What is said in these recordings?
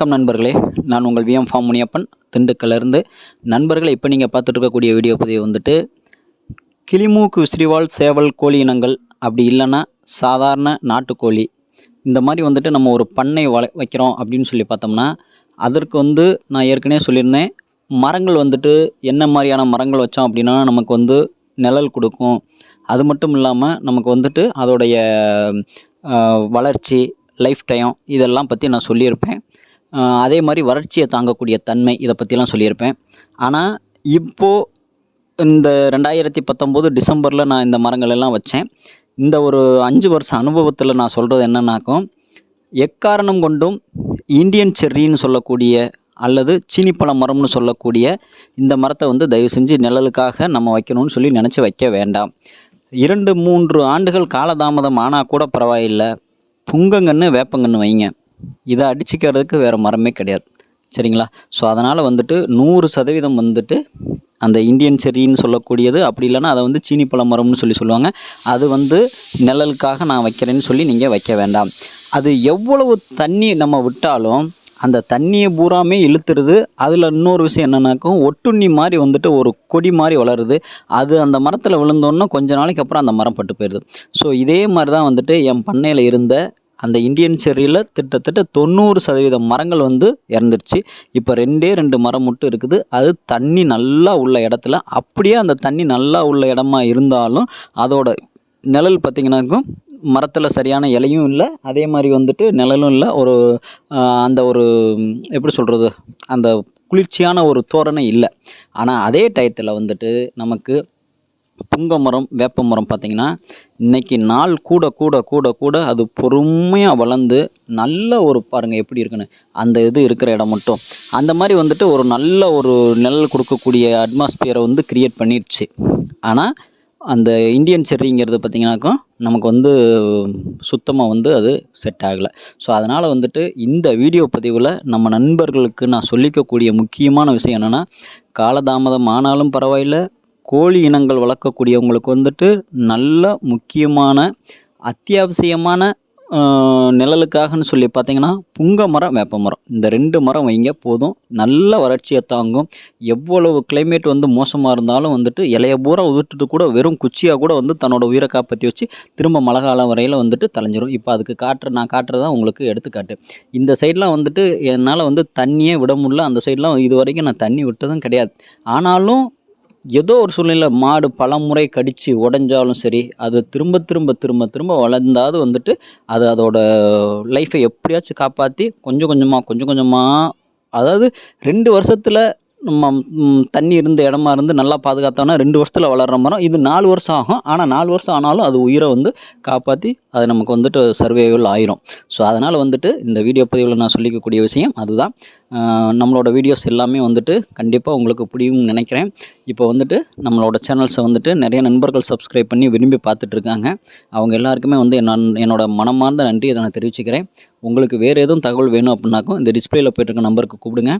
வணக்கம் நண்பர்களே. நான் உங்கள் விஎம் ஃபார்ம் முனியப்பன். திண்டுக்கல்லிருந்து நண்பர்களை இப்போ நீங்கள் பார்த்துட்டு இருக்கக்கூடிய வீடியோ பதிவு வந்துட்டு கிளிமூக்கு விசிறிவால் சேவல் கோழி இனங்கள் அப்படி இல்லைன்னா சாதாரண நாட்டுக்கோழி. இந்த மாதிரி வந்துட்டு நம்ம ஒரு பண்ணை வள வைக்கிறோம் அப்படின்னு சொல்லி பார்த்தோம்னா அதற்கு வந்து நான் ஏற்கனவே சொல்லியிருந்தேன் மரங்கள் வந்துட்டு என்ன மாதிரியான மரங்கள் வச்சோம் அப்படின்னா நமக்கு வந்து நிழல் கொடுக்கும். அது மட்டும் இல்லாமல் நமக்கு வந்துட்டு அதோடைய வளர்ச்சி லைஃப் டைம் இதெல்லாம் பற்றி நான் சொல்லியிருப்பேன். அதே மாதிரி வறட்சியை தாங்கக்கூடிய தன்மை இதை பற்றிலாம் சொல்லியிருப்பேன். ஆனால் இப்போது இந்த ரெண்டாயிரத்தி பத்தொம்போது டிசம்பரில் நான் இந்த மரங்கள் எல்லாம் வச்சேன். இந்த ஒரு அஞ்சு வருஷம் அனுபவத்தில் நான் சொல்கிறது என்னன்னாக்கும் எக்காரணம் கொண்டும் இந்தியன் செர்ரின்னு சொல்லக்கூடிய அல்லது சீனிப்பழ மரம்னு சொல்லக்கூடிய இந்த மரத்தை வந்து தயவு செஞ்சு நிழலுக்காக நம்ம வைக்கணும்னு சொல்லி நினச்சி வைக்க வேண்டாம். இரண்டு மூன்று ஆண்டுகள் காலதாமதம் ஆனால் கூட பரவாயில்லை. புங்கங்கன்று வேப்பங்கன்று வைங்க. இதை அடிச்சுக்கிறதுக்கு வேறு மரமே கிடையாது. சரிங்களா? ஸோ அதனால் வந்துட்டு நூறு சதவீதம் வந்துட்டு அந்த இந்தியன் செரின்னு சொல்லக்கூடியது. அப்படி இல்லைன்னா அதை வந்து சீனி பழ மரம்னு சொல்லி சொல்லுவாங்க. அது வந்து நிழலுக்காக நான் வைக்கிறேன்னு சொல்லி நீங்கள் வைக்க வேண்டாம். அது எவ்வளவு தண்ணி நம்ம விட்டாலும் அந்த தண்ணியை பூராமே இழுத்துருது. அதில் இன்னொரு விஷயம் என்னென்னாக்கும் ஒட்டுண்ணி மாதிரி வந்துட்டு ஒரு கொடி மாதிரி வளருது. அது அந்த மரத்தில் விழுந்தோன்னே கொஞ்ச நாளைக்கு அப்புறம் அந்த மரம் பட்டு போயிடுது ஸோ இதே மாதிரி தான் வந்துட்டு என் பண்ணையில் இருந்த அந்த இந்தியன் செர்ரியில் கிட்டத்தட்ட தொண்ணூறு சதவீதம் மரங்கள் வந்து இறந்துருச்சு. இப்போ ரெண்டே ரெண்டு மரம் மட்டும் இருக்குது. அது தண்ணி நல்லா உள்ள இடத்துல அப்படியே அந்த தண்ணி நல்லா உள்ள இடமா இருந்தாலும் அதோட நிழல் பார்த்திங்கனாக்கும் மரத்தில் சரியான இலையும் இல்லை. அதே மாதிரி வந்துட்டு நிழலும் இல்லை. ஒரு அந்த ஒரு எப்படி சொல்கிறது அந்த குளிர்ச்சியான ஒரு தோரணை இல்லை. ஆனால் அதே டயத்தில் வந்துட்டு நமக்கு புங்க மரம் வேப்ப மரம் பார்த்திங்கன்னா இன்றைக்கி நாள் கூட கூட கூட கூட அது பொறுமையாக வளர்ந்து நல்ல ஒரு பாருங்கள் எப்படி இருக்குன்னு. அந்த இது இருக்கிற இடம் மட்டும். அந்த மாதிரி வந்துட்டு ஒரு நல்ல ஒரு நிழல் கொடுக்கக்கூடிய அட்மாஸ்பியரை வந்து கிரியேட் பண்ணிடுச்சு ஆனால் அந்த இந்தியன் செர்ரிங்கிறது பார்த்திங்கனாக்கா நமக்கு வந்து சுத்தமாக வந்து அது செட் ஆகலை. ஸோ அதனால் வந்துட்டு இந்த வீடியோ பதிவில் நம்ம நண்பர்களுக்கு நான் சொல்லிக்கக்கூடிய முக்கியமான விஷயம் என்னென்னா காலதாமதம் ஆனாலும் பரவாயில்ல கோழி இனங்கள் வளர்க்கக்கூடியவங்களுக்கு வந்துட்டு நல்ல முக்கியமான அத்தியாவசியமான நிழலுக்காகன்னு சொல்லி பார்த்தீங்கன்னா புங்க மரம் வேப்ப மரம். இந்த ரெண்டு மரம் வைங்க போதும். நல்ல வறட்சியை தாங்கும். எவ்வளவு கிளைமேட் வந்து மோசமாக இருந்தாலும் வந்துட்டு இலைய பூரா உதிர்த்துட்டு கூட வெறும் குச்சியாக கூட வந்து தன்னோட உயிரை காப்பாற்றி வச்சு திரும்ப மழை காலம் வரையில் வந்துட்டு தலைஞ்சிரும் இப்போ அதுக்கு காட்டுற நான் காட்டுறதான் உங்களுக்கு எடுத்துக்காட்டு. இந்த சைட்லாம் வந்துட்டு என்னால் வந்து தண்ணியே விட முடியல. அந்த சைட்லாம் இது வரைக்கும் நான் தண்ணி விட்டதும் கிடையாது. ஆனாலும் ஏதோ ஒரு சூழ்நிலை மாடு பல முறை கடித்து உடஞ்சாலும் சரி அது திரும்ப திரும்ப திரும்ப திரும்ப வளர்ந்தாது வந்துட்டு அது அதோட லைஃப்பை எப்படியாச்சும் காப்பாற்றி கொஞ்சம் கொஞ்சமாக கொஞ்சம் கொஞ்சமாக அதாவது ரெண்டு வருஷத்தில் நம்ம தண்ணி இருந்த இடமா இருந்து நல்லா பாதுகாத்தோம்னா ரெண்டு வருஷத்தில் வளர்கிற மரம். இது நாலு வருஷம் ஆகும். ஆனால் நாலு வருஷம் ஆனாலும் அது உயிரை வந்து காப்பாற்றி அது நமக்கு வந்துட்டு சர்வைவல் ஆயிரும். ஸோ அதனால் வந்துட்டு இந்த வீடியோ பதிவில் நான் சொல்லிக்கக்கூடிய விஷயம் அதுதான். நம்மளோட வீடியோஸ் எல்லாமே வந்துட்டு கண்டிப்பாக உங்களுக்கு புரியும்னு நினைக்கிறேன். இப்போ வந்துட்டு நம்மளோட சேனல்ஸை வந்துட்டு நிறைய நண்பர்கள் சப்ஸ்கிரைப் பண்ணி விரும்பி பார்த்துட்டு இருக்காங்க. அவங்க எல்லாருக்குமே வந்து நான் என்னோட மனமார்ந்த நன்றி இதை நான் தெரிவிச்சுக்கிறேன். உங்களுக்கு வேறு எதுவும் தகவல் வேணும் அப்படின்னாக்கும் இந்த டிஸ்பிளேயில் போயிட்டு இருக்க நம்பருக்கு கூப்பிடுங்க.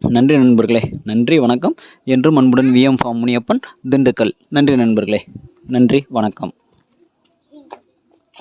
நன்றி நண்பர்களே. நன்றி வணக்கம். என்றும் அன்புடன் விஎம் ஃபார்ம் முனியப்பன் திண்டுக்கல். நன்றி நண்பர்களே. நன்றி வணக்கம்.